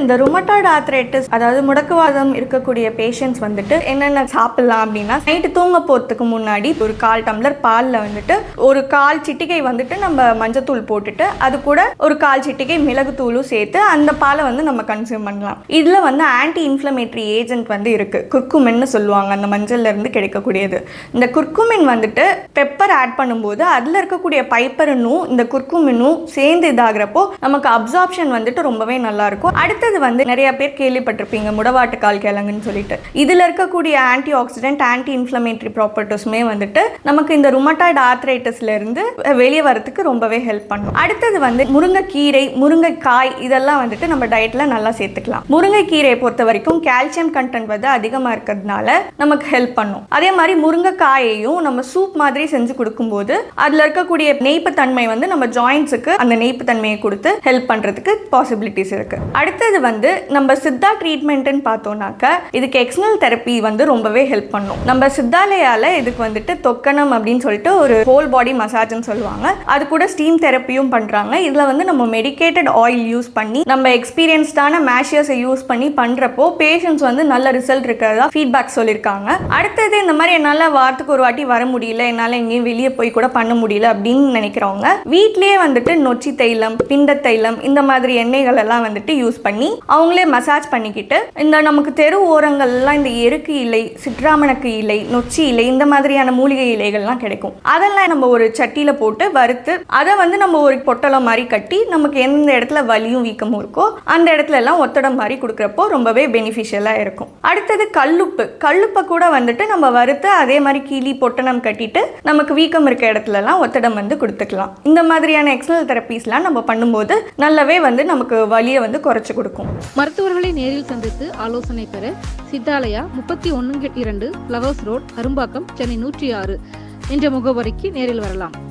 இந்த rheumatoid arthritis அதாவது முடக்குவாதம் இருக்கக்கூடிய பேஷண்ட்ஸ் வந்துட்டு என்னென்ன சாப்பிடலாம் அப்படின்னா நைட்டு தூங்க போகிறதுக்கு முன்னாடி ஒரு கால் டம்ளர் பாலில் வந்துட்டு ஒரு கால் சிட்டிகை வந்துட்டு நம்ம மஞ்சத்தூள் போட்டுட்டு அது கூட ஒரு கால் சிட்டிகை மிளகுத்தூளும் சேர்த்து அந்த பாலை வந்து நம்ம கன்சியூம் பண்ணலாம். இதில் வந்து ஆன்டி இன்ஃப்ளமேட்டரி ஏஜென்ட் வந்து இருக்குது குர்க்குமின்னு சொல்லுவாங்க. அந்த மஞ்சள்லேருந்து கிடைக்கக்கூடியது. இந்த குர்க்குமின் வந்துட்டு பெப்பர் ஆட் பண்ணும்போது அதில் இருக்கக்கூடிய பைப்பரனும் இந்த குர்க்குமினும் சேர்ந்து இதாகிறப்போ நமக்கு அப்சார்ப்ஷன் வந்துட்டு ரொம்பவே நல்லாயிருக்கும் அடுத்து அடுத்தது வந்து நிறைய பேர் கேள்விப்பட்டிருப்பீங்க முடவாட்டுக்கால் கிழங்குன்னு சொல்லிட்டு. இதில் இருக்கக்கூடிய ஆன்டி ஆக்சிடென்ட் ஆன்டி இன்ஃப்ளமேட்டரி ப்ராப்பர்ட்டிஸுமே வந்துட்டு நமக்கு இந்த ருமட்டாய்டு ஆர்த்ரைட்டிஸ்ல இருந்து வெளியே வரதுக்கு ரொம்பவே ஹெல்ப் பண்ணும். அடுத்தது வந்து முருங்கைக்கீரை முருங்கைக்காய் இதெல்லாம் வந்துட்டு நம்ம டயட்ல நல்லா சேர்த்துக்கலாம். முருங்கைக்கீரையை பொறுத்த வரைக்கும் கால்சியம் கண்டென்ட் வந்து அதிகமாக இருக்கிறதுனால நமக்கு ஹெல்ப் பண்ணும். அதே மாதிரி முருங்கைக்காயையும் நம்ம சூப் மாதிரி செஞ்சு கொடுக்கும்போது அதில் இருக்கக்கூடிய நெய்ப்பு தன்மை வந்து நம்ம ஜாயின்ஸுக்கு அந்த நெய்ப்பு தன்மையை கொடுத்து ஹெல்ப் பண்ணுறதுக்கு பாசிபிலிட்டிஸ் இருக்கு. அடுத்தது வந்து நம்ம சித்தா ட்ரீட்மெண்ட்டுன்னு பார்த்தோம்னாக்க இதுக்கு எக்ஸ்னல் தெரப்பி வந்து ரொம்பவே ஹெல்ப் பண்ணும். நம்ம சித்தாலயால இதுக்கு வந்துட்டு தொக்கணம் அப்படின்னு சொல்லிட்டு ஒரு ஹோல் பாடி மசாஜ்னு சொல்லுவாங்க. அது கூட ஸ்டீம் தெரப்பியும் பண்ணுறாங்க இதில் வந்து நம்ம மெடிக்கேட்டட் ஆயில் யூஸ் பண்ணி நம்ம எக்ஸ்பீரியன்ஸ்டான மேஷியஸை யூஸ் பண்ணி பண்ணுறப்போ பேஷண்ட்ஸ் வந்து நல்ல ரிசல்ட் இருக்கிறதா ஃபீட்பேக் சொல்லியிருக்காங்க அடுத்தது இந்த மாதிரி என்னால் வாரத்துக்கு ஒரு வாட்டி வர முடியல என்னால் எங்கேயும் வெளியே போய் கூட பண்ண முடியல அப்படின்னு நினைக்கிறவங்க வீட்லேயே வந்துட்டு நொச்சி தைலம் பிண்ட தைலம் இந்த மாதிரி எண்ணெய்கள் எல்லாம் வந்துட்டு யூஸ் பண்ணி அவங்களே மசாஜ் பண்ணிக்கிட்டு இந்த நமக்கு தெரு ஓரங்கள்லாம் இந்த எருக்கு இலை சிட்ராமணக்கு இலை நொச்சி இலை இந்த மாதிரியான மூலிகை இலைகள்லாம் கிடைக்கும். அதெல்லாம் நம்ம ஒரு சட்டியில் போட்டு வறுத்து அதை வந்து நம்ம ஒரு பொட்டலம் மாதிரி கட்டி நமக்கு எந்த இடத்துல வலியும் வீக்கமும் இருக்கோ அந்த இடத்துல எல்லாம் ஒத்தடம் மாதிரி கொடுக்குறப்போ ரொம்பவே பெனிஃபிஷியலாக இருக்கும். அடுத்தது கல்லுப்பு. கல்லுப்பை கூட வந்துட்டு நம்ம வறுத்து அதே மாதிரி கீழி பொட்டணம் கட்டிட்டு நமக்கு வீக்கம் இருக்க இடத்துலலாம் ஒத்தடம் வந்து கொடுத்துக்கலாம். இந்த மாதிரியான எக்ஸ்டர்னல் தெரப்பீஸ்லாம் நம்ம பண்ணும்போது நல்லாவே வந்து நமக்கு வலியை வந்து குறைச்சி கொடுக்கும். மருத்துவர்களை நேரில் சந்தித்து ஆலோசனை பெற சித்தாலயா முப்பத்தி ஒன்று இரண்டு ஃப்ளவர்ஸ் ரோட் அரும்பாக்கம் சென்னை நூற்றி ஆறு என்ற முகவரிக்கு நேரில் வரலாம்.